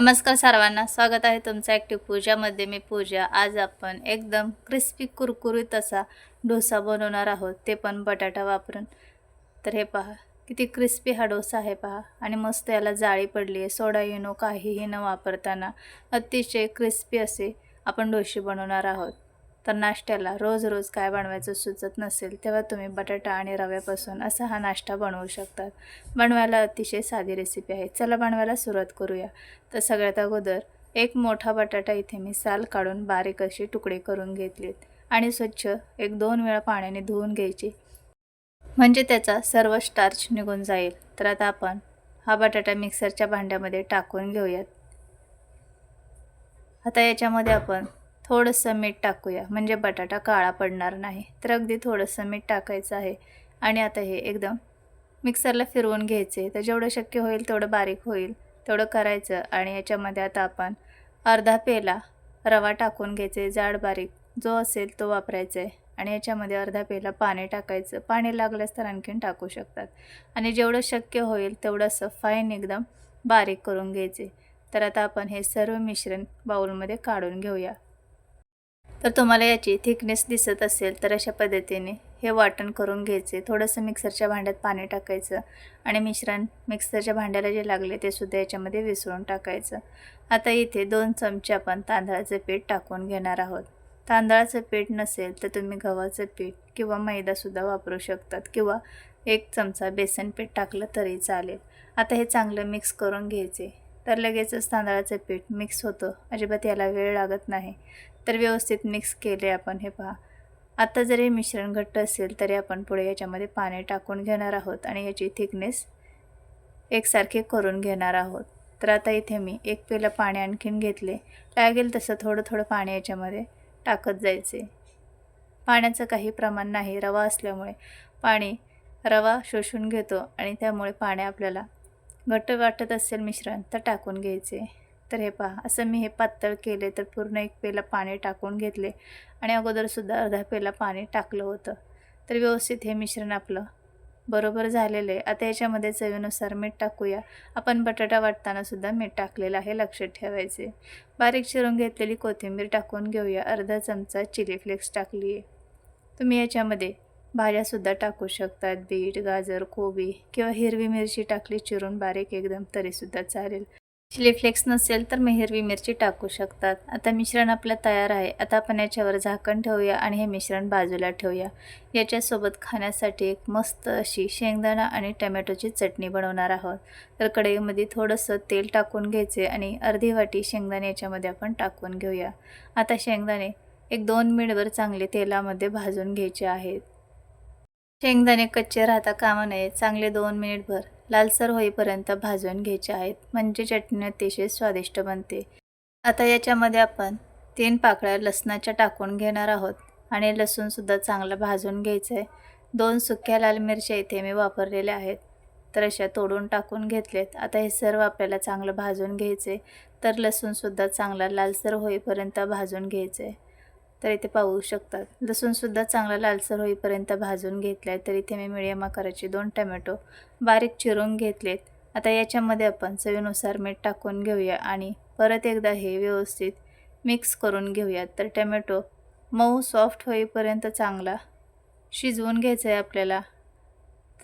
नमस्कार सर्वांना स्वागत आहे तुमचं ॲक्टिव्ह पूजामध्ये मी पूजा. आज आपण एकदम क्रिस्पी कुरकुरीत असा डोसा बनवणार आहोत. ते पण बटाटा वापरून. तर हे पहा किती क्रिस्पी हा डोसा आहे पहा. आणि मस्त याला जाळी पडली आहे. सोडा येणो काहीही न वापरताना अतिशय क्रिस्पी असे आपण डोसे बनवणार आहोत. तर नाश्त्याला रोज रोज काय बनवायचं सुचत नसेल तेव्हा तुम्ही बटाटा आणि रव्यापासून असा हा नाश्ता बनवू शकतात. बनवायला अतिशय साधी रेसिपी आहे. चला बनवायला सुरुवात करूया. तर सगळ्यात अगोदर एक मोठा बटाटा इथे मी साल काढून बारीक असे तुकडे करून घेतलेत आणि स्वच्छ एक दोन वेळा पाण्याने धुवून घ्यायची. म्हणजे त्याचा सर्व स्टार्च निघून जाईल. तर आता आपण हा बटाटा मिक्सरच्या भांड्यामध्ये टाकून घेऊयात. आता याच्यामध्ये आपण थोडंसं मीठ टाकूया. म्हणजे बटाटा काळा पडणार नाही. तर अगदी थोडंसं मीठ टाकायचं आहे. आणि आता हे एकदम मिक्सरला फिरवून घ्यायचे. तर जेवढं शक्य होईल तेवढं बारीक होईल. तेवढं करायचं. आणि याच्यामध्ये आता आपण अर्धा पेला रवा टाकून घ्यायचे. जाड बारीक जो असेल तो वापरायचा आहे. आणि याच्यामध्ये अर्धा पेला पाणी टाकायचं. पाणी लागल्यास तर आणखीन टाकू शकतात. आणि जेवढं शक्य होईल तेवढंसं फाईन एकदम बारीक करून घ्यायचे. तर आता आपण हे सर्व मिश्रण बाऊलमध्ये काढून घेऊया. तर तुम्हाला याची थिकनेस दिसत असेल तर अशा पद्धतीने हे वाटण करून घ्यायचे. थोडंसं मिक्सरच्या भांड्यात पाणी टाकायचं आणि मिश्रण मिक्सरच्या भांड्याला जे लागले ते सुद्धा याच्यामध्ये विसळून टाकायचं. आता इथे दोन चमचे आपण तांदळाचं पीठ टाकून घेणार आहोत. तांदळाचं पीठ नसेल तर तुम्ही गव्हाचं पीठ किंवा मैदासुद्धा वापरू शकतात किंवा एक चमचा बेसन पीठ टाकलं तरी चालेल. आता हे चांगलं मिक्स करून घ्यायचे. तर लगेचच तांदळाचं पीठ मिक्स होतं. अजिबात याला वेळ लागत नाही. तर व्यवस्थित मिक्स केले आपण हे पहा. आता जर हे मिश्रण घट्ट असेल तरी आपण पुढे याच्यामध्ये पाणी टाकून घेणार आहोत आणि याची थिकनेस एकसारखे करून घेणार आहोत. तर आता इथे मी एक पेलं पाणी आणखीन घेतले. लागेल तसं थोडं थोडं पाणी याच्यामध्ये टाकत जायचे. पाण्याचं काही प्रमाण नाही रवा असल्यामुळे. पाणी रवा शोषून घेतो आणि त्यामुळे पाणी आपल्याला घट्ट वाटत असेल मिश्रण तर टाकून घ्यायचे. तर हे पहा असं मी हे पातळ केले तर पूर्ण एक पेला पाणी टाकून घेतले आणि अगोदरसुद्धा अर्धा पेला पाणी टाकलं होतं. तर व्यवस्थित हे मिश्रण आपलं बरोबर झालेलं आहे. आता याच्यामध्ये चवीनुसार मीठ टाकूया. आपण बटाटा वाटताना सुद्धा मीठ टाकलेलं आहे लक्षात ठेवायचे. बारीक चिरून घेतलेली कोथिंबीर टाकून घेऊया. अर्धा चमचा चिली फ्लेक्स टाकली आहे. तुम्ही याच्यामध्ये भाज्यासुद्धा टाकू शकतात. बीट गाजर कोबी किंवा हिरवी मिरची टाकली चिरून बारीक एकदम तरीसुद्धा चालेल. चिली फ्लेक्स नसेल तर मी हिरवी मिरची टाकू शकतात. आता मिश्रण आपलं तयार आहे. आता आपण याच्यावर झाकण ठेवूया आणि हे मिश्रण बाजूला ठेवूया. याच्यासोबत खाण्यासाठी एक मस्त अशी शेंगदाणा आणि टमॅटोची चटणी बनवणार आहोत. तर कढईमध्ये थोडंसं तेल टाकून घ्यायचे आणि अर्धी वाटी शेंगदाणे याच्यामध्ये आपण टाकून घेऊया. आता शेंगदाणे एक दोन मिनिटभर चांगले तेलामध्ये भाजून घ्यायचे आहेत. शेंगदाणे कच्चे राहता कामा नये. चांगले दोन मिनिटभर लालसर होईपर्यंत भाजून घ्यायचे आहेत. म्हणजे चटणी अतिशय स्वादिष्ट बनते. आता याच्यामध्ये आपण तीन पाकळ्या लसणाच्या टाकून घेणार आहोत. आणि लसूणसुद्धा चांगलं भाजून घ्यायचं आहे दोन सुक्या लाल मिरच्या इथे मी वापरलेल्या आहेत. तर अशा तोडून टाकून घेतलेत. आता हे सर्व आपल्याला चांगलं भाजून घ्यायचे तर लसूणसुद्धा चांगला लालसर होईपर्यंत भाजून घ्यायचं आहे तर इथे पाहू शकतात. लसूणसुद्धा चांगला लालसर होईपर्यंत भाजून घेतला आहे तर इथे मी मिडियम आकाराचे दोन टमॅटो बारीक चिरून घेतलेत. आता याच्यामध्ये आपण चवीनुसार मीठ टाकून घेऊया आणि परत एकदा हे व्यवस्थित मिक्स करून घेऊयात. तर टमॅटो मऊ सॉफ्ट होईपर्यंत चांगला शिजवून घ्यायचं आहे आपल्याला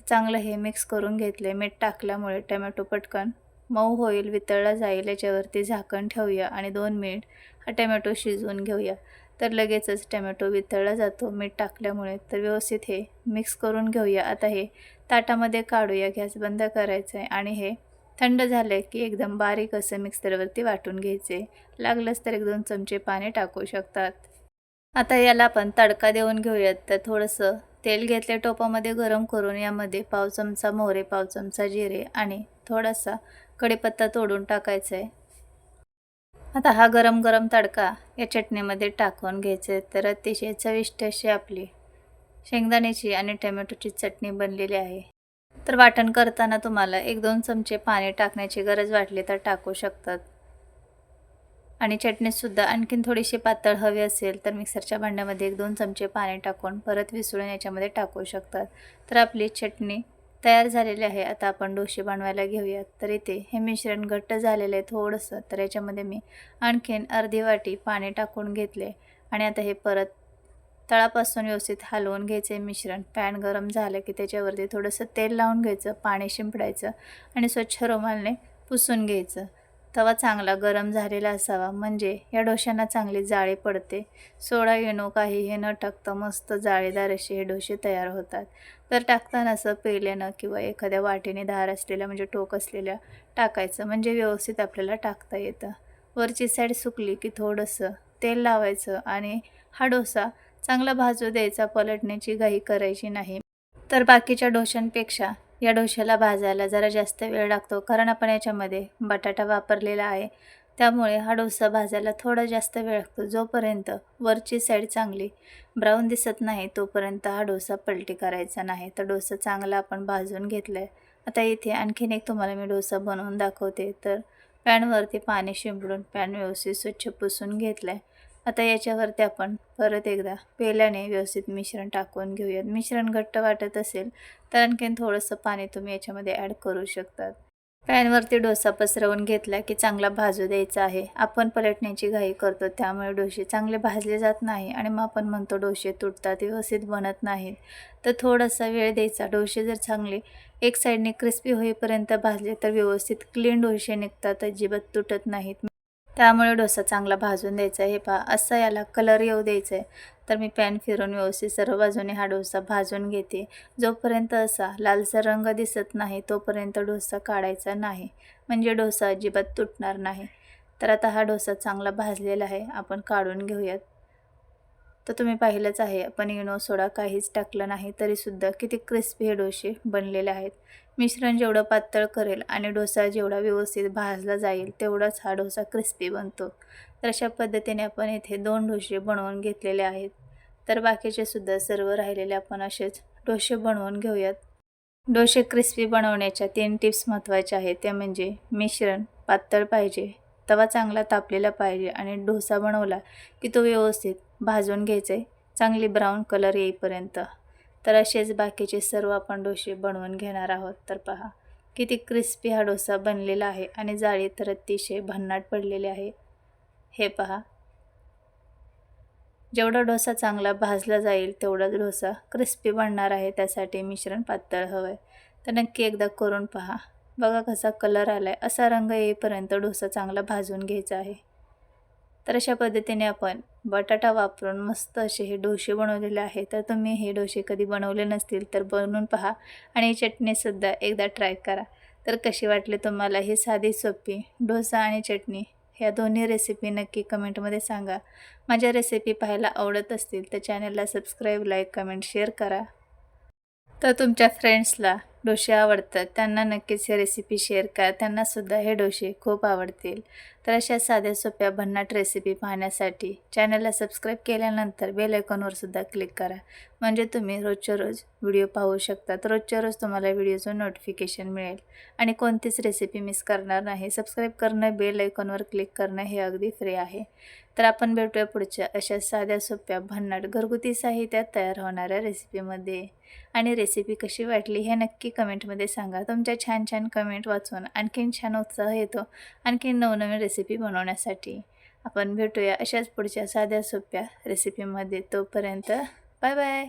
चांगलं हे मिक्स करून घेतले मीठ टाकल्यामुळे टमॅटो पटकन मऊ होईल वितळला जाईल. याच्यावरती झाकण ठेवूया आणि दोन मिनिट हा टमॅटो शिजवून घेऊया. तर लगेचच टमॅटो वितळला जातो. मीठ टाकल्यामुळे तर व्यवस्थित हे मिक्स करून घेऊया. आता हे ताटामध्ये काढूया. गॅस बंद करायचं आहे आणि हे थंड झालं की एकदम बारीक असं मिक्सरवरती वाटून घ्यायचे. लागलंच तर एक दोन चमचे पाणी टाकू शकतात. आता याला आपण तडका देऊन घेऊयात. तर थोडंसं तेल घेतले टोपामध्ये गरम करून. यामध्ये पाव चमचा मोहरे पाव चमचा जिरे आणि थोडासा कढीपत्ता तोडून टाकायचा आहे. आता हा गरम गरम तडका या चटणीमध्ये टाकून घ्यायचे तर अतिशय चविष्ट अशी आपली शेंगदाण्याची आणि टमॅटोची चटणी बनलेली आहे. तर वाटण करताना तुम्हाला एक दोन चमचे पाणी टाकण्याची गरज वाटली तर टाकू शकतात. आणि चटणीसुद्धा आणखीन थोडीशी पातळ हवी असेल तर मिक्सरच्या भांड्यामध्ये एक दोन चमचे पाणी टाकून परत विसळून याच्यामध्ये टाकू शकतात. तर आपली चटणी तयार झालेले आहे. आता आपण डोसे बनवायला घेऊयात. तर इथे हे मिश्रण घट्ट झालेलं आहे थोडंसं. तर याच्यामध्ये मी आणखीन अर्धी वाटी पाणी टाकून घेतले. आणि आता हे परत तळापासून व्यवस्थित हलवून घ्यायचे मिश्रण. पॅन गरम झालं की त्याच्यावरती थोडंसं तेल लावून घ्यायचं. पाणी शिंपडायचं. आणि स्वच्छ रुमालने पुसून घ्यायचं. तवा चांगला गरम झालेला असावा. म्हणजे या डोश्यांना चांगली जाळे पडते. सोडा येणो काही हे न टाकता मस्त जाळीदार असे हे डोसे तयार होतात. तर टाकताना असं पेल्यानं किंवा एखाद्या वाटीने धार असलेल्या म्हणजे टोक असलेल्या टाकायचं. म्हणजे व्यवस्थित आपल्याला टाकता येतं. वरची साईड सुकली की थोडंसं तेल लावायचं आणि हा डोसा चांगला भाजू द्यायचा. पलटण्याची घाई करायची नाही. तर बाकीच्या डोशांपेक्षा या डोश्याला भाजायला जरा जास्त वेळ लागतो कारण आपण याच्यामध्ये बटाटा वापरलेला आहे. त्यामुळे हा डोसा भाजायला थोडा जास्त वेळ लागतो जोपर्यंत वरची साईड चांगली ब्राऊन दिसत नाही तोपर्यंत हा डोसा पलटी करायचा नाही. तर डोसा चांगला आपण भाजून घेतला आहे आता इथे आणखीन एक तुम्हाला मी डोसा बनवून दाखवते. तर पॅनवरती पाणी शिंपडून पॅन व्यवस्थित स्वच्छ पुसून घेतलं आहे आता याच्यावरती आपण परत एकदा पेल्याने व्यवस्थित मिश्रण टाकून घेऊयात. मिश्रण घट्ट वाटत असेल तर आणखीन थोडंसं पाणी तुम्ही याच्यामध्ये ॲड करू शकतात. पॅनवरती डोसा पसरवून घेतला की चांगला भाजू द्यायचा आहे. आपण पलटण्याची घाई करतो त्यामुळे डोसे चांगले भाजले जात नाही आणि मग आपण म्हणतो डोसे तुटतात व्यवस्थित बनत नाहीत. तर थोडासा वेळ द्यायचा. डोसे जर चांगले एक साईडने क्रिस्पी होईपर्यंत भाजले तर व्यवस्थित क्लीन डोसे निघतात अजिबात तुटत नाहीत. त्यामुळे डोसा चांगला भाजून द्यायचा आहे हे पहा असं याला कलर येऊ द्यायचा आहे तर मी पॅन फिरून व्यवस्थित सर्व बाजूने हा डोसा भाजून घेते. जोपर्यंत असा लालसर रंग दिसत नाही तोपर्यंत डोसा काढायचा नाही. म्हणजे डोसा अजिबात तुटणार नाही. तर आता हा डोसा चांगला भाजलेला आहे. आपण काढून घेऊयात. तर तुम्ही पाहिलंच आहे आपण इनो सोडा काहीच टाकलं नाही तरीसुद्धा किती क्रिस्पी हे डोसे बनलेले आहेत. मिश्रण जेवढं पातळ करेल आणि डोसा जेवढा व्यवस्थित भाजला जाईल तेवढाच हा डोसा क्रिस्पी बनतो. तर अशा पद्धतीने आपण इथे दोन डोसे बनवून घेतलेले आहेत. तर बाकीचे सुद्धा सर्व राहिलेले आपण असेच डोसे बनवून घेऊयात. डोसे क्रिस्पी बनवण्याच्या तीन टिप्स महत्त्वाच्या आहेत. त्या म्हणजे मिश्रण पातळ पाहिजे तवा चांगला तापलेला पाहिजे आणि डोसा बनवला की तो व्यवस्थित भाजून घ्यायचा आहे चांगली ब्राऊन कलर येईपर्यंत. तर असेच बाकीचे सर्व आपण डोसे बनवून घेणार आहोत. तर पहा किती क्रिस्पी हा डोसा बनलेला आहे आणि जाळी तर अतिशय भन्नाट पडलेले आहे. हे पहा. जेवढा डोसा चांगला भाजला जाईल तेवढाच डोसा क्रिस्पी बनणार आहे. त्यासाठी मिश्रण पातळ हवं आहे तर नक्की एकदा करून पहा. बघा कसा कलर आला आहे असा रंग येईपर्यंत डोसा चांगला भाजून घ्यायचा आहे. तर अशा पद्धतीने आपण बटाटा वापरून मस्त असे हे डोसे बनवलेले आहे तर तुम्ही हे डोसे कधी बनवले नसतील तर बनवून पहा आणि ही चटणीसुद्धा एकदा ट्राय करा. तर कशी वाटली तुम्हाला ही साधी सोपी डोसा आणि चटणी? ह्या दोन्ही रेसिपी नक्की कमेंटमध्ये सांगा. माझ्या रेसिपी पाहायला आवडत असतील तर चॅनलला सबस्क्राईब लाईक कमेंट शेअर करा. तर तुमच्या फ्रेंड्सला डोसे आवडतात त्यांना नक्कीच ही रेसिपी शेअर करा. त्यांनासुद्धा हे डोसे खूप आवडतील. तर अशा साध्या सोप्या भन्नाट रेसिपी पाहण्यासाठी चॅनलला सबस्क्राईब केल्यानंतर बेल सुद्धा क्लिक करा. म्हणजे तुम्ही रोजच्या रोज व्हिडिओ पाहू शकता. तर रोजच्या रोज तुम्हाला व्हिडिओचं नोटिफिकेशन मिळेल. आणि कोणतीच रेसिपी मिस करणार नाही. सबस्क्राईब करणं बेल आयकॉनवर क्लिक करणं हे अगदी फ्री आहे. तर आपण भेटूया पुढच्या अशा साध्या सोप्या भन्नाट घरगुती साहित्यात तयार होणाऱ्या रेसिपीमध्ये आणि रेसिपी कशी वाटली हे नक्की कमेंटमध्ये सांगा. तुमच्या छान छान कमेंट वाचून आणखीन छान उत्साह येतो आणखीन नवनवीन रेसिपी बनवण्यासाठी. आपण भेटूया अशाच पुढच्या साध्या सोप्या रेसिपीमध्ये तोपर्यंत बाय बाय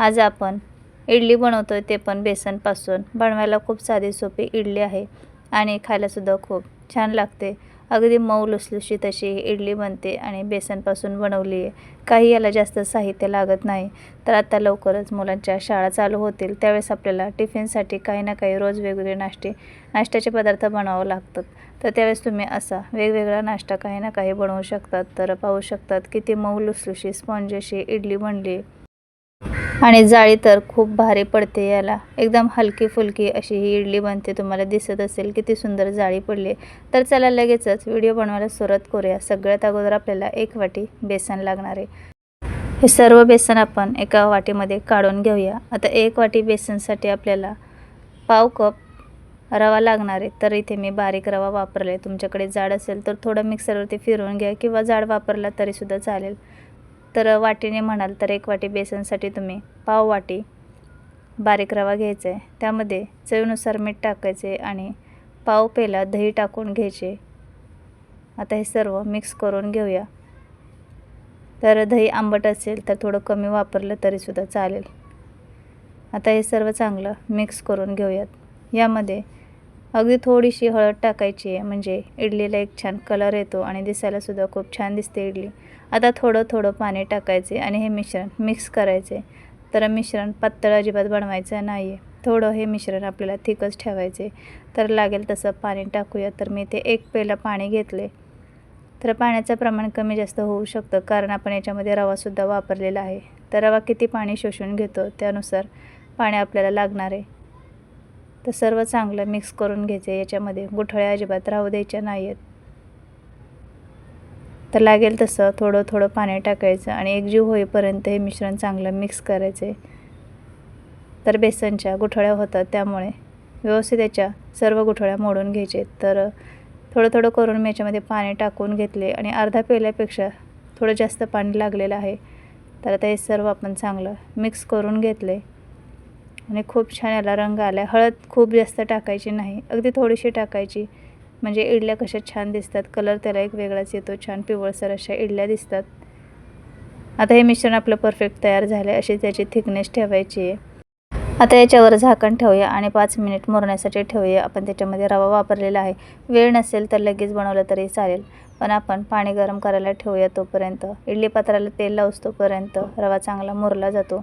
आज आपण इडली बनवतो आहे ते पण बेसनपासून. बनवायला खूप साधी सोपी इडली आहे आणि खायलासुद्धा खूप छान लागते. अगदी मऊ लुसलुशीत अशी ही इडली बनते आणि बेसनपासून बनवली आहे. काही याला जास्त साहित्य लागत नाही. तर आता लवकरच मुलांच्या शाळा चालू होतील. त्यावेळेस आपल्याला टिफिनसाठी काही ना काही रोज वेगवेगळे नाश्ते नाश्त्याचे पदार्थ बनवावं लागतात. तर त्यावेळेस तुम्ही असा वेगवेगळा नाश्ता काही ना काही बनवू शकतात. तर पाहू शकतात किती मऊ लुसलुशी स्पॉन्ज अशी इडली बनली आणि जाळी तर खूप भारी पडते याला. एकदम हलकी फुलकी अशी ही इडली बनते तुम्हाला दिसत असेल किती सुंदर जाळी पडली. तर चला लगेचच व्हिडिओ बनवायला सुरुवात करूया. सगळ्यात अगोदर आपल्याला एक वाटी बेसन लागणार आहे. हे सर्व बेसन आपण एका वाटीमध्ये काढून घेऊया. आता एक वाटी बेसनसाठी आपल्याला पाव कप रवा लागणार आहे. तर इथे मी बारीक रवा वापरला आहे तुमच्याकडे जाड असेल तर थोडं मिक्सरवरती फिरवून घ्या किंवा जाड वापरला तरीसुद्धा चालेल. तर वाटीने म्हणाल तर एक वाटी बेसनसाठी तुम्ही पाव वाटी बारीक रवा घ्यायचा. आहे त्यामध्ये चवीनुसार मीठ टाकायचे आणि पाव पेला दही टाकून घ्यायचे. आता हे सर्व मिक्स करून घेऊया. तर दही आंबट असेल तर थोडं कमी वापरलं तरीसुद्धा चालेल. आता हे सर्व चांगलं मिक्स करून घेऊयात. यामध्ये अगदी थोडीशी हळद टाकायची आहे. म्हणजे इडलीला एक छान कलर येतो आणि दिसायलासुद्धा खूप छान दिसते इडली. आता थोडं थोडं पाणी टाकायचे आणि हे मिश्रण मिक्स करायचे. तर मिश्रण पातळ अजिबात बनवायचं नाही आहे थोडं हे मिश्रण आपल्याला थिकच ठेवायचे. तर लागेल तसं पाणी टाकूया. तर मी ते एक पेला पाणी घेतले. तर पाण्याचं प्रमाण कमी जास्त होऊ शकतं कारण आपण याच्यामध्ये रवासुद्धा वापरलेला आहे. तर रवा किती पाणी शोषून घेतो त्यानुसार पाणी आपल्याला लागणार आहे. तर सर्व चांगलं मिक्स करून घ्यायचे याच्यामध्ये. गुठळ्या अजिबात राहू द्यायच्या नाही आहेत तर लागेल तसं थोडं थोडं पाणी टाकायचं आणि एकजीव होईपर्यंत हे मिश्रण चांगलं मिक्स करायचे. तर बेसनच्या गुठळ्या होतात त्यामुळे व्यवस्थित याच्या सर्व गुठळ्या मोडून घ्यायचे. तर थोडं थोडं करून मी याच्यामध्ये पाणी टाकून घेतले आणि अर्धा पेल्यापेक्षा थोडं जास्त पाणी लागलेलं आहे. तर आता हे सर्व आपण चांगलं मिक्स करून घेतले. आणि खूप छान याला रंग आला. हळद खूप जास्त टाकायची नाही. अगदी थोडीशी टाकायची. म्हणजे इडल्या कशा छान दिसतात कलर त्याला एक वेगळाच येतो छान पिवळसर अशा इडल्या दिसतात. आता हे मिश्रण आपलं परफेक्ट तयार झालं आहे अशी त्याची थिकनेस ठेवायची आहे. आता याच्यावर झाकण ठेवूया आणि पाच मिनिट मुरण्यासाठी ठेवूया. आपण त्याच्यामध्ये रवा वापरलेला आहे. वेळ नसेल तर लगेच बनवलं तरी चालेल. पण आपण पाणी गरम करायला ठेवूया तोपर्यंत. इडली पात्राला तेल लावूस तोपर्यंत रवा चांगला मुरला जातो.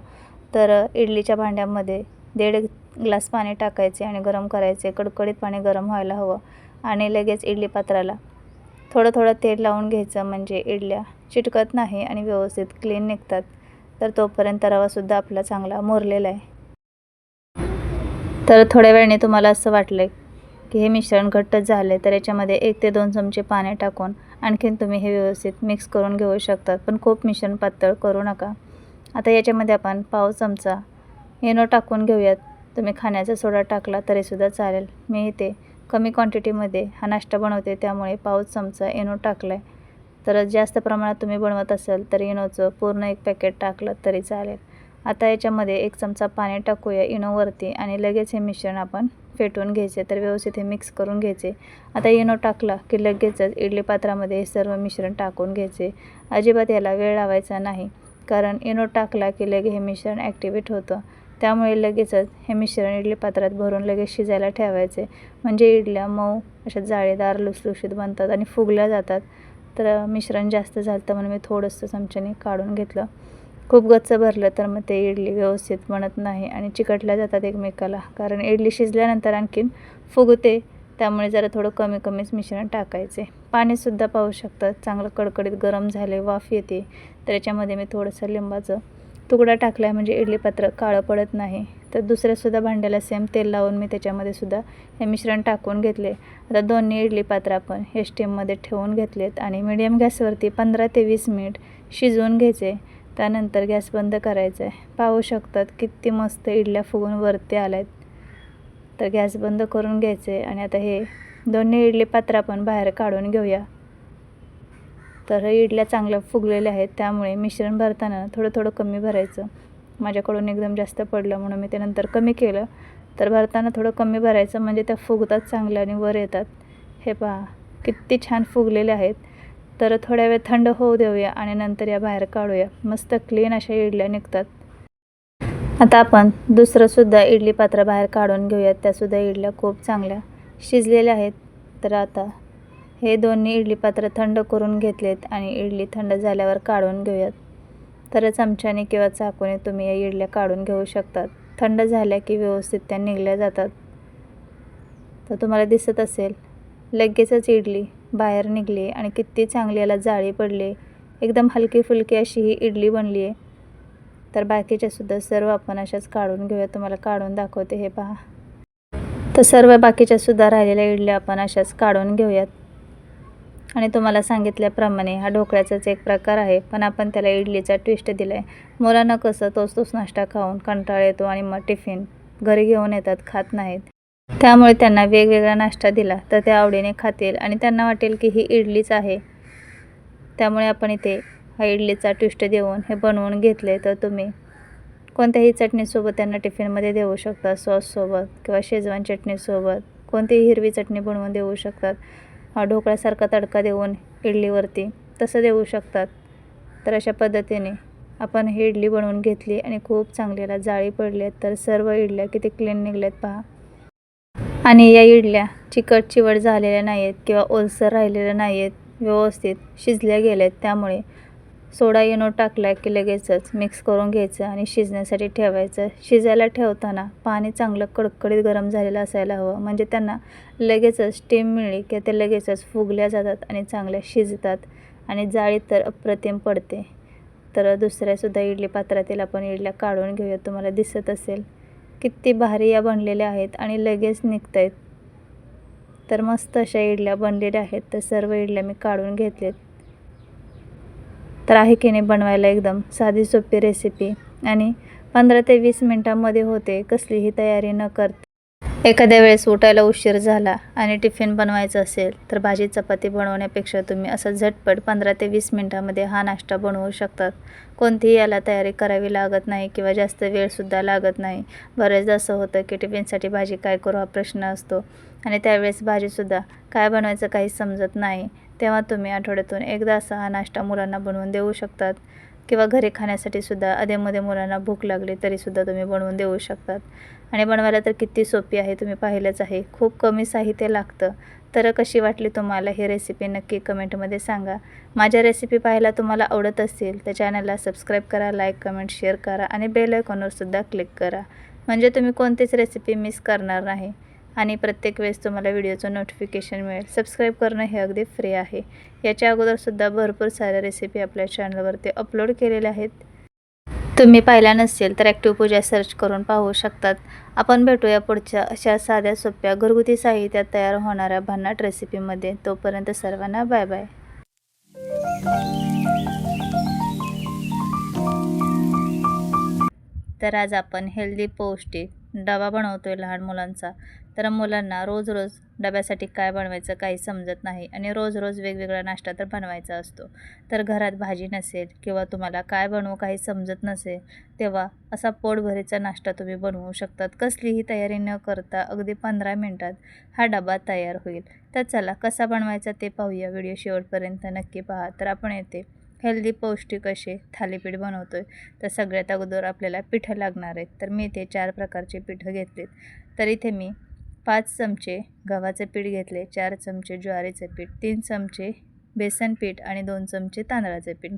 तर इडलीच्या भांड्यामध्ये दीड ग्लास पाणी टाकायचे आणि गरम करायचे. कडकडीत पाणी गरम व्हायला हवं. आणि लगेच इडली पात्राला. थोडं थोडं तेल लावून घ्यायचं म्हणजे इडल्या चिटकत नाही आणि व्यवस्थित क्लीन निघतात. तर तोपर्यंत रवासुद्धा आपला चांगला मोरलेला आहे. तर थोड्या वेळाने तुम्हाला असं वाटलं की हे मिश्रण घट्ट झाले तर याच्यामध्ये एक ते दोन चमचे पाणी टाकून आणखीन तुम्ही हे व्यवस्थित मिक्स करून घेऊ शकतात. पण खूप मिश्रण पातळ करू नका. आता याच्यामध्ये आपण पाव चमचा येनो टाकून घेऊयात. तुम्ही खाण्याचा सोडा टाकला तरीसुद्धा चालेल. मी इथे कमी क्वांटिटीमध्ये हा नाश्ता बनवते त्यामुळे पाऊस चमचा इनो टाकला आहे तर जास्त प्रमाणात तुम्ही बनवत असाल तर इनोचं पूर्ण एक पॅकेट टाकलं तरी चालेल. आता याच्यामध्ये एक चमचा पाणी टाकूया इनोवरती आणि लगेच हे मिश्रण आपण फेटून घ्यायचे तर व्यवस्थित हे मिक्स करून घ्यायचे. आता इनो टाकला की लगेचच इडली पात्रामध्ये हे सर्व मिश्रण टाकून घ्यायचे. अजिबात याला वेळ लावायचा नाही कारण इनो टाकला की लगे हे मिश्रण ॲक्टिवेट होतं. त्यामुळे लगेचच हे मिश्रण इडली पात्रात भरून लगेच शिजायला ठेवायचे. म्हणजे इडल्या मऊ अशा जाळीदार लुसलुशीत बनतात आणि फुगल्या जातात. तर मिश्रण जास्त झालं तर म्हणून मी थोडंसं चमच्याने काढून घेतलं. खूप गच्च भरलं तर मग ते इडली व्यवस्थित बनत नाही आणि चिकटल्या जातात एकमेकाला. कारण इडली शिजल्यानंतर आणखीन फुगते त्यामुळे जरा थोडं कमी कमीच मिश्रण टाकायचे. पाणीसुद्धा पाहू शकतात. चांगलं कडकडीत गरम झाले वाफ येते. तर याच्यामध्ये मी थोडंसं लिंबाचं तुकडा टाकला आहे म्हणजे इडली पात्र काळं पडत नाही. तर दुसऱ्यासुद्धा भांड्याला सेम तेल लावून मी त्याच्यामध्ये सुद्धा हे मिश्रण टाकून घेतले. आता दोन्ही इडली पात्र आपण हे स्टीममध्ये ठेवून घेतलेत आणि मिडियम गॅसवरती पंधरा ते वीस मिनिट शिजवून घ्यायचे. त्यानंतर गॅस बंद करायचा आहे. पाहू शकतात किती मस्त इडल्या फुगून वरती आल्या आहेत तर गॅस बंद करून घ्यायचे आणि आता हे दोन्ही इडली पात्र आपण बाहेर काढून घेऊया. तर इडल्या चांगल्या फुगलेल्या आहेत त्यामुळे मिश्रण भरताना थोडं थोडं कमी भरायचं. माझ्याकडून एकदम जास्त पडलं म्हणून मी ते नंतर कमी केलं. तर भरताना थोडं कमी भरायचं म्हणजे त्या फुगतात चांगल्या आणि वर येतात. हे पहा किती छान फुगलेले आहेत. तर थोड्या वेळ थंड होऊ देऊया आणि नंतर या बाहेर काढूया. मस्त क्लीन अशा इडल्या निघतात. आता आपण दुसरंसुद्धा इडली पात्र बाहेर काढून घेऊयात. त्यासुद्धा इडल्या खूप चांगल्या शिजलेल्या आहेत. तर आता हे दोन्ही इडली पात्र थंड करून घेतलेत आणि इडली थंड झाल्यावर काढून घेऊयात. तर चमच्याने किंवा चाकूने तुम्ही या इडल्या काढून घेऊ शकतात. थंड झाल्या की व्यवस्थित त्या निघल्या जातात. तर तुम्हाला दिसत असेल लगेचच इडली बाहेर निघली आणि किती चांगली याला जाळी पडली. एकदम हलकी फुलकी अशी ही इडली बनली आहे. तर बाकीच्या सुद्धा सर्व आपण अशाच काढून घेऊया. तुम्हाला काढून दाखवते हे पहा. तर सर्व बाकीच्या सुद्धा राहिलेल्या इडल्या आपण अशाच काढून घेऊयात. आणि तुम्हाला सांगितल्याप्रमाणे हा ढोकळ्याचाच एक प्रकार आहे पण आपण त्याला इडलीचा ट्विस्ट दिला आहे मुलांना कसं तोच तोच नाश्ता खाऊन कंटाळा येतो आणि मग टिफिन घरी घेऊन येतात खात नाहीत. त्यामुळे त्यांना वेगवेगळा नाश्ता दिला तर ते आवडीने खातील आणि त्यांना वाटेल की ही इडलीच आहे. त्यामुळे आपण इथे हा इडलीचा ट्विस्ट देऊन हे बनवून घेतले तर तुम्ही कोणत्याही चटणीसोबत त्यांना टिफिनमध्ये देऊ शकता सॉससोबत किंवा शेजवान चटणीसोबत कोणतीही हिरवी चटणी बनवून देऊ शकतात. ढोकळ्यासारखा तडका देऊन इडलीवरती तसं देऊ शकतात. तर अशा पद्धतीने आपण ही इडली बनवून घेतली आणि खूप चांगलीला जाळी पडली आहेत तर सर्व इडल्या किती क्लीन निघल्यात पहा. आणि या इडल्या चिकट चिवट झालेल्या नाही आहेत किंवा ओलसर राहिलेल्या नाही आहेत व्यवस्थित शिजल्या गेल्या आहेत त्यामुळे सोडा इनो टाकला की लगेचच मिक्स करून घ्यायचं आणि शिजण्यासाठी ठेवायचं. शिजायला ठेवताना पाणी चांगलं कडकडीत गरम झालेलं असायला हवं. म्हणजे त्यांना लगेचच स्टीम मिळली की ते लगेचच फुगल्या जातात आणि चांगल्या शिजतात. आणि जाळी तर अप्रतिम पडते. तर दुसऱ्यासुद्धा इडली पात्रातील आपण इडल्या काढून घेऊया तुम्हाला दिसत असेल. किती भारी या बनलेल्या आहेत आणि लगेच निघत आहेत तर मस्त अशा इडल्या बनलेल्या आहेत. तर सर्व इडल्या मी काढून घेतलेत. तर आहे की नाही बनवायला एकदम साधी सोपी रेसिपी आणि पंधरा ते वीस मिनटामध्ये होते. कसलीही तयारी न करते एखाद्या वेळेस उठायला उशीर झाला आणि टिफिन बनवायचं असेल तर भाजी चपाती बनवण्यापेक्षा तुम्ही असं झटपट पंधरा ते वीस मिनटामध्ये हा नाश्ता बनवू शकतात. कोणतीही याला तयारी करावी लागत नाही किंवा जास्त वेळसुद्धा लागत नाही. बरेचदा असं होतं की टिफिनसाठी भाजी काय करू हा प्रश्न असतो आणि त्यावेळेस भाजीसुद्धा काय बनवायचं काही समजत नाही. तेव्हा तुम्ही आठवड्यातून एकदा असा हा नाश्ता मुलांना बनवून देऊ शकतात. किंवा घरी खाण्यासाठी सुद्धा अधेमध्ये मुलांना भूक लागली तरीसुद्धा तुम्ही बनवून देऊ शकतात. आणि बनवायला तर किती सोपी आहे तुम्ही पाहिलंच आहे. खूप कमी साहित्य लागतं. तर कशी वाटली तुम्हाला ही रेसिपी नक्की कमेंटमध्ये सांगा. माझ्या रेसिपी पाहायला तुम्हाला आवडत असतील तर चॅनलला सबस्क्राईब करा लाईक कमेंट शेअर करा आणि बेल आयकॉनवरसुद्धा क्लिक करा. म्हणजे तुम्ही कोणतीच रेसिपी मिस करणार नाही. आणि प्रत्येक वेळेस तुम्हाला व्हिडिओचं नोटिफिकेशन मिळेल. सबस्क्राईब करणं हे अगदी फ्री आहे. याच्या अगोदरसुद्धा भरपूर साऱ्या रेसिपी आपल्या चॅनलवरती अपलोड केलेल्या आहेत. तुम्ही पाहिला नसेल तर ॲक्टिव्ह पूजा सर्च करून पाहू शकतात. आपण भेटूया पुढच्या अशा साध्या सोप्या घरगुती साहित्यात तयार होणाऱ्या भन्नाट रेसिपीमध्ये तोपर्यंत सर्वांना बाय बाय तर आज आपण हेल्दी पौष्टिक डबा बनवतोय लहान मुलांचा. तर मुलांना रोज रोज डब्यासाठी काय बनवायचं काही समजत नाही आणि रोज रोज वेगवेगळा नाश्ता तर बनवायचा असतो. तर घरात भाजी नसेल किंवा तुम्हाला काय बनवू काही समजत नसेल तेव्हा असा पोटभरीचा नाश्ता तुम्ही बनवू शकतात. कसलीही तयारी न करता अगदी पंधरा मिनटात हा डबा तयार होईल. तर चला कसा बनवायचा ते पाहूया. व्हिडिओ शेवटपर्यंत नक्की पहा. तर आपण येते हेल्दी पौष्टिक असे थालीपीठ बनवतो आहे तर सगळ्यात अगोदर आपल्याला पिठं लागणार आहेत. तर मी इथे चार प्रकारचे पिठं घेतलेत. तर इथे मी पाच चमचे गव्हाचे पीठ घेतले चार चमचे ज्वारीचे पीठ तीन चमचे बेसन पीठ आणि दोन चमचे तांदळाचे पीठ.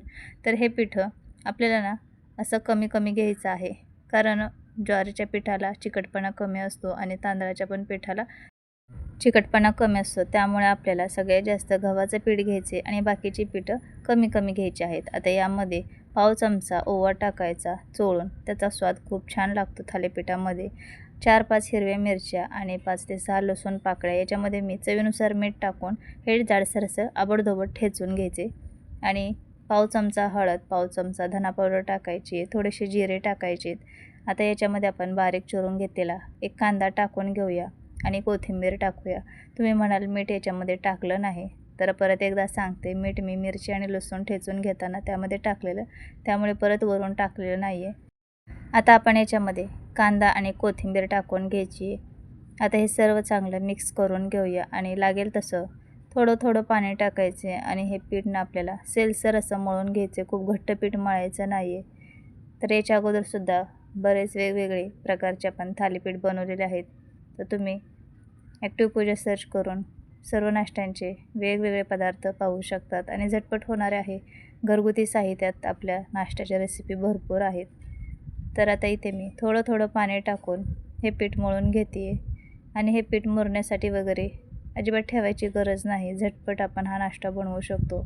तर हे पिठं आपल्याला ना असं कमी कमी घ्यायचं आहे. कारण ज्वारीच्या पिठाला चिकटपणा कमी असतो आणि तांदळाच्या पण पिठाला चिकटपणा कमी असतो. त्यामुळे आपल्याला सगळ्यात जास्त गव्हाचं पीठ घ्यायचे आणि बाकीची पिठं कमी कमी घ्यायची आहेत. आता यामध्ये पाव चमचा ओवा टाकायचा चोळून. त्याचा स्वाद खूप छान लागतो थालीपीठामध्ये. चार पाच हिरव्या मिरच्या आणि पाच ते सहा लसूण पाकळ्या याच्यामध्ये मी चवीनुसार मीठ टाकून हे जाडसरसं आबडधोबड ठेचून घ्यायचे. आणि पाव चमचा हळद पाव चमचा धना पावडर टाकायची थोडेसे जिरे टाकायचे. आता याच्यामध्ये आपण बारीक चिरून घेतलेला एक कांदा टाकून घेऊया आणि कोथिंबीर टाकूया. तुम्ही म्हणाल मीठ याच्यामध्ये टाकलं नाही तर परत एकदा सांगते. मीठ मी मिरची आणि लसूण ठेचून घेताना त्यामध्ये टाकलेलं त्यामुळे परत वरून टाकलेलं नाही आहे आता आपण याच्यामध्ये कांदा आणि कोथिंबीर टाकून घ्यायची. आता हे सर्व चांगलं मिक्स करून घेऊया आणि लागेल तसं थोडं थोडं पाणी टाकायचे आणि हे पीठ ना आपल्याला सेलसर असं मळून घ्यायचे. खूप घट्ट पीठ मळायचं नाही आहे तर याच्या अगोदरसुद्धा बरेच वेगवेगळे प्रकारचे आपण थालीपीठ बनवलेले आहेत. तर तुम्ही ॲक्टिव्ह पूजा सर्च करून सर्व नाश्त्यांचे वेगवेगळे पदार्थ पाहू शकतात. आणि झटपट होणारे आहे. घरगुती साहित्यात आपल्या नाश्त्याच्या रेसिपी भरपूर आहेत. तर आता इथे मी थोडं थोडं पाणी टाकून हे पीठ मळून घेते आणि हे पीठ मुरण्यासाठी वगैरे अजिबात ठेवायची गरज नाही. झटपट आपण हा नाश्ता बनवू शकतो.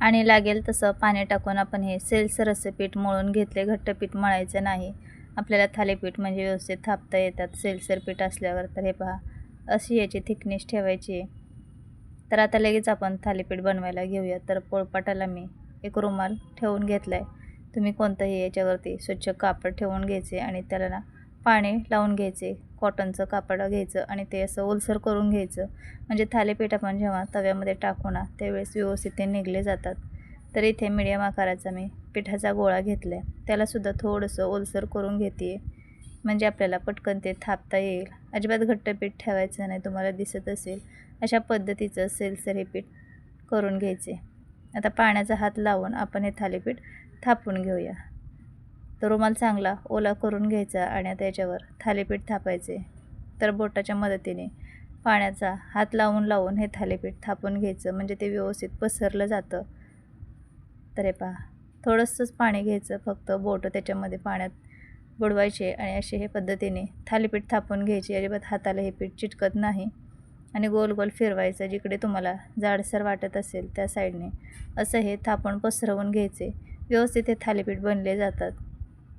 आणि लागेल तसं पाणी टाकून आपण हे सेल्सर असे पीठ मळून घेतले. घट्ट पीठ मळायचं नाही. आपल्याला थालीपीठ म्हणजे व्यवस्थित थापता येतात. सेल्सर पीठ असल्यावर तर हे पहा अशी याची थिकनेस ठेवायची. आहे तर आता लगेच आपण थालीपीठ बनवायला घेऊया. तर पोळपाटाला मी एक रुमाल ठेवून घेतला आहे तुम्ही कोणतंही याच्यावरती स्वच्छ कापड ठेवून घ्यायचे आणि त्याला ना पाणी लावून घ्यायचे कॉटनचं कापड घ्यायचं आणि ते असं ओलसर करून घ्यायचं. म्हणजे थालीपीठ आपण जेव्हा तव्यामध्ये टाकू ना त्यावेळेस व्यवस्थित ते निघले जातात. तर इथे मिडियम आकाराचा मी पिठाचा गोळा घेतला आहे त्यालासुद्धा थोडंसं ओलसर करून घेते म्हणजे आपल्याला पटकन ते थापता येईल. अजिबात घट्ट पीठ ठेवायचं नाही तुम्हाला दिसत असेल. अशा पद्धतीचं सेलसर हे पीठ करून घ्यायचे. आता पाण्याचा हात लावून आपण हे थालीपीठ थापून घेऊया. तर रुमाल चांगला ओला करून घ्यायचा आणि आता याच्यावर थालीपीठ थापायचे. तर बोटाच्या मदतीने पाण्याचा हात लावून लावून हे थालीपीठ थापून घ्यायचं. म्हणजे ते व्यवस्थित पसरलं जातं. तर हे पहा. थोडंसंच पाणी घ्यायचं. फक्त बोटं त्याच्यामध्ये पाण्यात बुडवायचे आणि असे हे पद्धतीने थालीपीठ थापून घ्यायचे. अजिबात हाताला हे पीठ चिटकत नाही. आणि गोल गोल फिरवायचं जिकडे तुम्हाला जाडसर वाटत असेल त्या साईडने. असं हे थापून पसरवून घ्यायचे. व्यवस्थित हे थालीपीठ बनले जातात.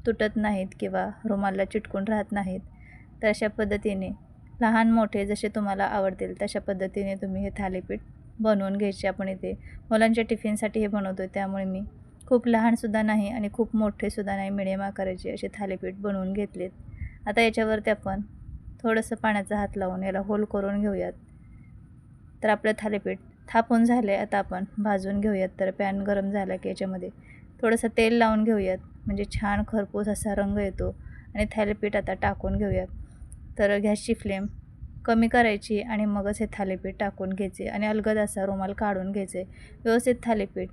तुटत नाहीत किंवा रुमाला चिटकून राहत नाहीत. तर अशा पद्धतीने लहान मोठे जसे तुम्हाला आवडतील तशा पद्धतीने तुम्ही हे थालीपीठ बनवून घ्यायचे आपण इथे. मुलांच्या टिफिनसाठी हे बनवतो त्यामुळे मी खूप लहानसुद्धा नाही आणि खूप मोठेसुद्धा नाही मिडियम आकाराचे असे थालीपीठ बनवून घेतलेत. आता याच्यावरती आपण थोडंसं पाण्याचा हात लावून याला होल करून घेऊयात. तर आपलं थालीपीठ थापून झालं आहे आता आपण भाजून घेऊयात. तर पॅन गरम झाला की याच्यामध्ये थोडंसं तेल लावून घेऊयात. म्हणजे छान खरपूस असा रंग येतो. आणि थालीपीठ आता टाकून घेऊयात. तर गॅसची फ्लेम कमी करायची आणि मगच हे थालीपीठ टाकून घ्यायचे आणि अलगद असा रुमाल काढून घ्यायचे. व्यवस्थित थालीपीठ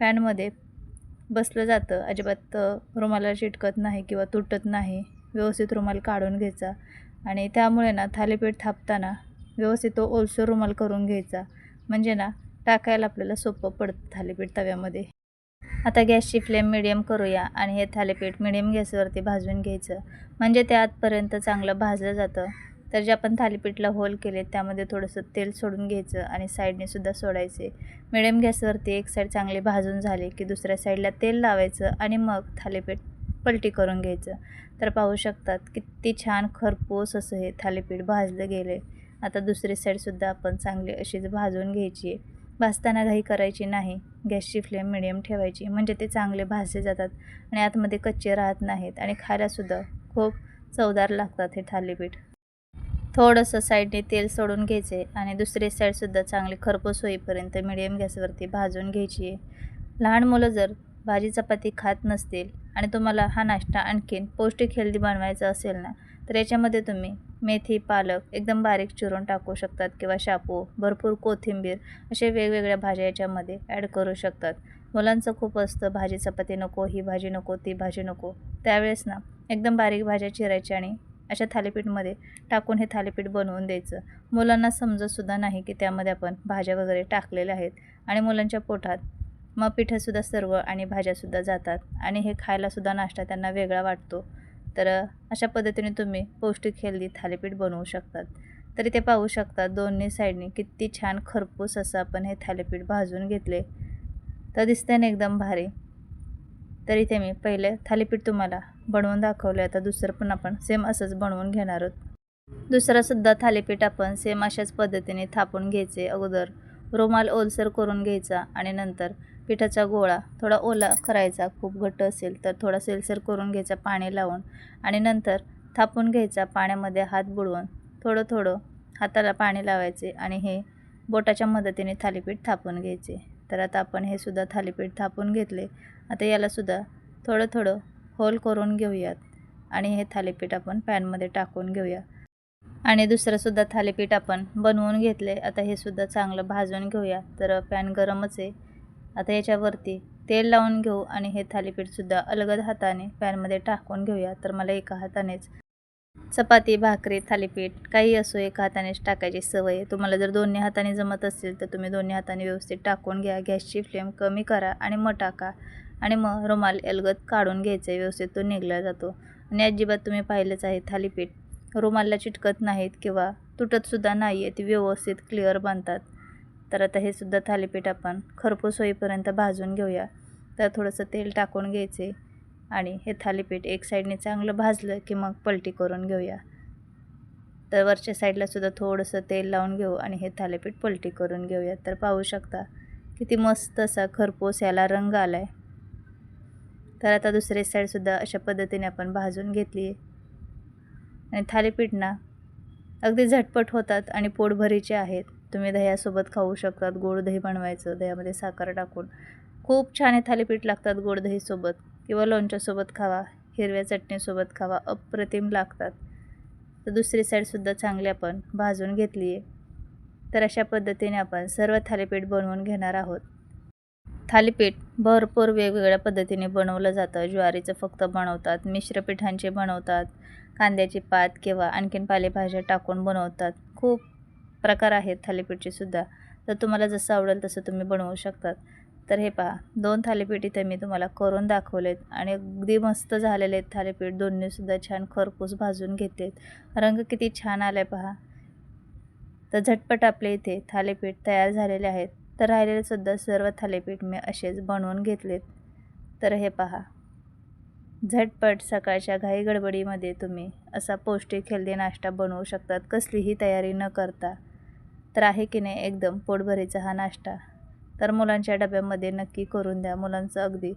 पॅनमध्ये बसलं जातं. अजिबात रुमाला चिटकत नाही किंवा तुटत नाही. व्यवस्थित रुमाल काढून घ्यायचा. आणि त्यामुळे ना थालीपीठ थापताना व्यवस्थित तो ओलसर रुमाल करून घ्यायचा. म्हणजे ना टाकायला आपल्याला सोपं पडतं थालीपीठ तव्यामध्ये. आता गॅसची फ्लेम मिडियम करूया आणि हे थालीपीठ मिडियम गॅसवरती भाजून घ्यायचं. म्हणजे ते आतपर्यंत चांगलं भाजलं जातं. तर जे आपण थालीपीठला होल केले त्यामध्ये थोडंसं तेल सोडून घ्यायचं आणि साईडने सुद्धा सोडायचे. मिडियम गॅसवरती एक साईड चांगली भाजून झाली की दुसऱ्या साईडला तेल लावायचं आणि मग थालीपीठ पलटी करून घ्यायचं. तर पाहू शकतात किती छान खरपूस असं हे थालीपीठ भाजलं गेले आता दुसरी साईडसुद्धा आपण चांगली अशीच भाजून घ्यायची आहे. भाजताना घाई करायची नाही. गॅसची फ्लेम मिडियम ठेवायची. म्हणजे ते चांगले भाजले जातात आणि आतमध्ये कच्चे राहत नाहीत आणि खायलासुद्धा खूप चवदार लागतात हे थालीपीठ. थोडंसं साईडने तेल सोडून घ्यायचे आणि दुसरी साईडसुद्धा चांगली खरपूस होईपर्यंत मिडियम गॅसवरती भाजून घ्यायची. आहे लहान मुलं जर भाजी चपाती खात नसतील आणि तुम्हाला हा नाश्ता आणखीन पौष्टिक हेल्दी बनवायचा असेल ना तर याच्यामध्ये तुम्ही मेथी पालक एकदम बारीक चिरून टाकू शकतात किंवा शापू भरपूर कोथिंबीर असे वेगवेगळ्या भाज्या याच्यामध्ये ॲड करू शकतात. मुलांचं खूप असतं भाजी चपाती नको ही भाजी नको ती भाजी नको. त्यावेळेस ना एकदम बारीक भाज्या चिरायच्या आणि अशा थालीपीठमध्ये टाकून हे थालीपीठ बनवून द्यायचं. मुलांना समजतसुद्धा नाही की त्यामध्ये आपण भाज्या वगैरे टाकलेल्या आहेत आणि मुलांच्या पोटात मग पिठंसुद्धा सर्व आणि भाज्यासुद्धा जातात आणि हे खायलासुद्धा नाश्ता त्यांना वेगळा वाटतो. तर अशा पद्धतीने तुम्ही पौष्टिक हेल्दी थालीपीठ बनवू शकतात. तरी ते पाहू शकतात दोन्ही साईडने किती छान खरपूस असं आपण हे थालीपीठ भाजून घेतले. तर दिसते ना एकदम भारी. तर इथे मी पहिले थालीपीठ तुम्हाला बनवून दाखवलं आता दुसरं पण आपण सेम असंच बनवून घेणार आहोत. दुसरंसुद्धा थालीपीठ आपण सेम अशाच पद्धतीने थापून घ्यायचे अगोदर. रुमाल ओलसर करून घ्यायचा आणि नंतर पिठाचा गोळा थोडा ओला करायचा खूप घट्ट असेल तर थोडा सेलसर करून घ्यायचा पाणी लावून आणि नंतर थापून घ्यायचा पाण्यामध्ये हात बुडवून. थोडं थोडं हाताला पाणी लावायचे आणि हे बोटाच्या मदतीने थालीपीठ थापून घ्यायचे. तर आता आपण हे सुद्धा थालीपीठ थापून घेतले. आता यालासुद्धा थोडं थोडं होल करून घेऊयात आणि हे थालीपीठ आपण पॅनमध्ये टाकून घेऊया. आणि दुसरंसुद्धा थालीपीठ आपण बनवून घेतले. आता हे सुद्धा चांगलं भाजून घेऊया. तर पॅन गरमच आहे. आता याच्यावरती तेल लावून घेऊ आणि हे थालीपीठसुद्धा अलगद हाताने पॅनमध्ये टाकून घेऊया. तर मला एका हातानेच चपाती भाकरी थालीपीठ काही असो एका हातानेच टाकायची सवय तुम्हाला जर दोन्ही हाताने जमत असेल तर तुम्ही दोन्ही हाताने व्यवस्थित टाकून घ्या. गॅसची फ्लेम कमी करा आणि मग टाका. आणि मग रुमाल अलगद काढून घ्यायचं आहे. व्यवस्थित तो निघला जातो. आणि अजिबात तुम्ही पाहिलंच आहे थालीपीठ रुमालला चिटकत नाहीत किंवा तुटतसुद्धा नाही आहे ती व्यवस्थित क्लिअर बांधतात तर आता हे सुद्धा थालीपीठ आपण खरपूस होईपर्यंत भाजून घेऊया. तर थोडंसं तेल टाकून घ्यायचे आणि हे थालीपीठ एक साईडने चांगलं भाजलं की मग पलटी करून घेऊया. तर वरच्या साईडला सुद्धा थोडंसं तेल लावून घेऊ आणि हे थालीपीठ पलटी करून घेऊया. तर पाहू शकता किती मस्त असा खरपूस याला रंग आला आहे तर आता दुसरी साईडसुद्धा अशा पद्धतीने आपण भाजून घेतली आहे आणि थालीपीठ ना अगदी झटपट होतात आणि पोटभरीचे आहेत. तुम्ही दह्यासोबत खाऊ शकतात गोड दही बनवायचं दह्यामध्ये साखर टाकून. खूप छान हे थालीपीठ लागतात गोड दहीसोबत. किंवा लोणच्यासोबत खावा हिरव्या चटणीसोबत खावा अप्रतिम लागतात. तर दुसरी साईडसुद्धा चांगली आपण भाजून घेतली आहे. तर अशा पद्धतीने आपण सर्व थालीपीठ बनवून घेणार आहोत. थालीपीठ भरपूर वेगवेगळ्या पद्धतीने बनवलं जातं. ज्वारीचं फक्त बनवतात मिश्र पिठांचे बनवतात कांद्याची पात किंवा आणखीन पालेभाज्या टाकून बनवतात. खूप प्रकार आहेत थालीपीठचे सुद्धा. तर तुम्हाला जसं आवडेल तसं तुम्ही बनवू शकतात. तर हे पहा दोन थालीपीठ इथे मी तुम्हाला करून दाखवलेत आणि अगदी मस्त झालेले आहेत थालीपीठ. दोन्हीसुद्धा छान खरपूस भाजून घेतलेत रंग किती छान आला आहे पहा. तर झटपट आपले इथे थालीपीठ तयार झालेले आहेत. तर राहिलेले सुद्धा सर्व थालीपीठ मी असेच बनवून घेतलेत. तर हे पहा. झटपट सकाळच्या घाई गडबडीमध्ये तुम्ही असा पौष्टिक हेल्दी नाश्ता बनवू शकतात. कसलीही तयारी न करता. तर आहे की नाही एकदम पोटभरीचा हा नाश्ता. तर मुलांच्या डब्यामध्ये नक्की करून द्या. मुलांचं अगदी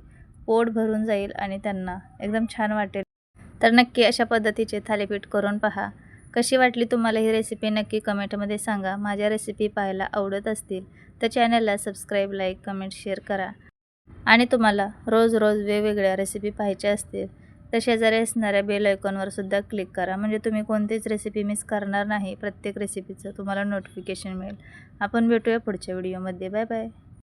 पोट भरून जाईल आणि त्यांना एकदम छान वाटेल. तर नक्की अशा पद्धतीचे थालीपीठ करून पहा. कशी वाटली तुम्हाला ही रेसिपी नक्की कमेंटमध्ये सांगा. माझ्या रेसिपी पाहायला आवडत असतील तर चॅनलला सबस्क्राईब लाईक कमेंट शेअर करा. आणि तुम्हाला रोज रोज वेगवेगळ्या रेसिपी पाहायच्या असतील तर शेजारी असणाऱ्या बेल आयकॉनवर सुद्धा क्लिक करा. म्हणजे तुम्ही कोणतीच रेसिपी मिस करणार नाही. प्रत्येक रेसिपीचं तुम्हाला नोटिफिकेशन मिळेल. आपण भेटूया पुढच्या व्हिडिओमध्ये बाय बाय